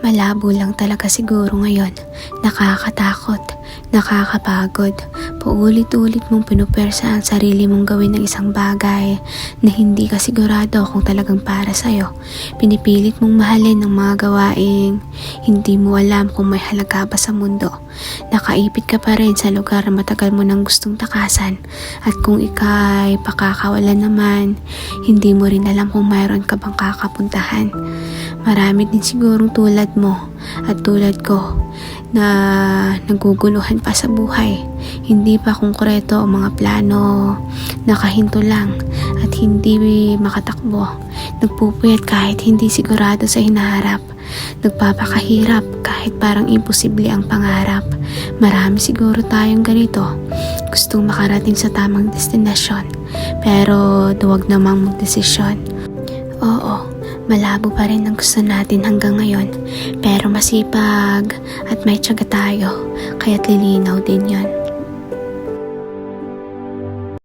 Malabo lang talaga siguro ngayon. Nakakatakot, nakakapagod. Paulit-ulit mong pinupersa ang sarili mong gawin ng isang bagay na hindi ka sigurado kung talagang para sa'yo. Pinipilit mong mahalin ang mga gawaing hindi mo alam kung may halaga ba sa mundo. Nakaipit ka pa rin sa lugar na matagal mo nang gustong takasan at kung ikay pakakawalan naman, hindi mo rin alam kung mayroon ka bang kakapuntahan. Marami din sigurong tulad mo at tulad ko na naguguluhan pa sa buhay. Hindi pa konkreto ang mga plano, nakahinto lang at hindi makatakbo. Nagpupuyat kahit hindi sigurado sa hinaharap. Nagpapakahirap kahit parang imposible ang pangarap. Marami siguro tayong ganito. Gustong makarating sa tamang destinasyon. Pero duwag namang magdesisyon. Oo, malabo pa rin ang gusto natin hanggang ngayon. Pero masipag at may tiyaga tayo, kaya't lilinaw din yon.